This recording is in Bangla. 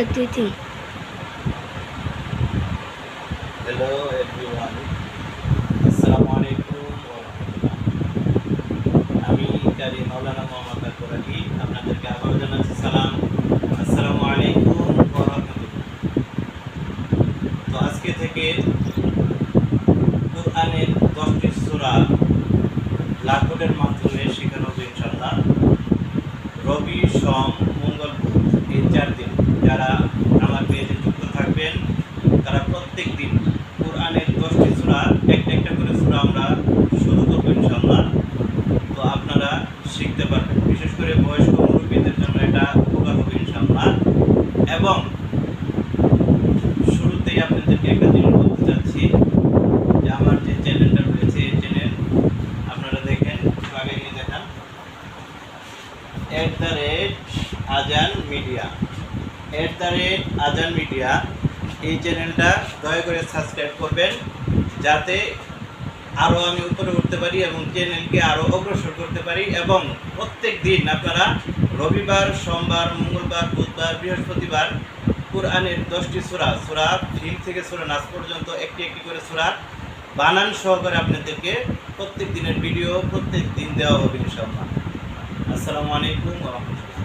এক দুই তিন হ্যালো এভরিওয়ান আসসালামু আলাইকুম আমি কারি মাওলানা মোহাম্মদ আকবর আলী আপনাদেরকে আবারও জানাচ্ছি সালাম। আসসালামু আলাইকুম। তো আজকে থেকে কোরআনের দশটি সূরা লাখনের মাধ্যমে শেখানো হবে ইনশাআল্লাহ। রবি, সোম, মঙ্গল বুধ, এই চার দিন। যারা আমার পেজে যুক্ত থাকবেন, তারা প্রত্যেক দিন কোরআনের দশটি সূরা, একটা একটা করে সূরা আমরা শুরু করব ইনশাআল্লাহ। তো আপনারা শিখতে পারবেন, বিশেষ করে বয়স্ক মুরব্বীদের জন্য এটা উপকার হবে ইনশাআল্লাহ। এবং শুরুতেই আপনাদেরকে একটা জিনিস বলতে চাচ্ছি, যে আমার যে চ্যানেলটা রয়েছে, এই চ্যানেল আপনারা দেখেন, আগে নিয়ে দেখান। At the rate Azan media at the rate Azan media এই চ্যানেলটা দয়া করে সাবস্ক্রাইব করবেন, যাতে আরও আমি উপরে উঠতে পারি এবং চ্যানেলকে আরও অগ্রসর করতে পারি এবং প্রত্যেক দিন আপনারা রবিবার, সোমবার, মঙ্গলবার, বুধবার, বৃহস্পতিবার কোরআনের দশটি সূরা সূরা ফিল থেকে সূরা নাচ পর্যন্ত একটি একটি করে সূরা বানান সহকারে আপনাদেরকে প্রত্যেক দিনের ভিডিও প্রত্যেক দিন দেওয়া হবে ইনশাআল্লাহ। আসসালামু আলাইকুম রাহমাতুল্লাহ।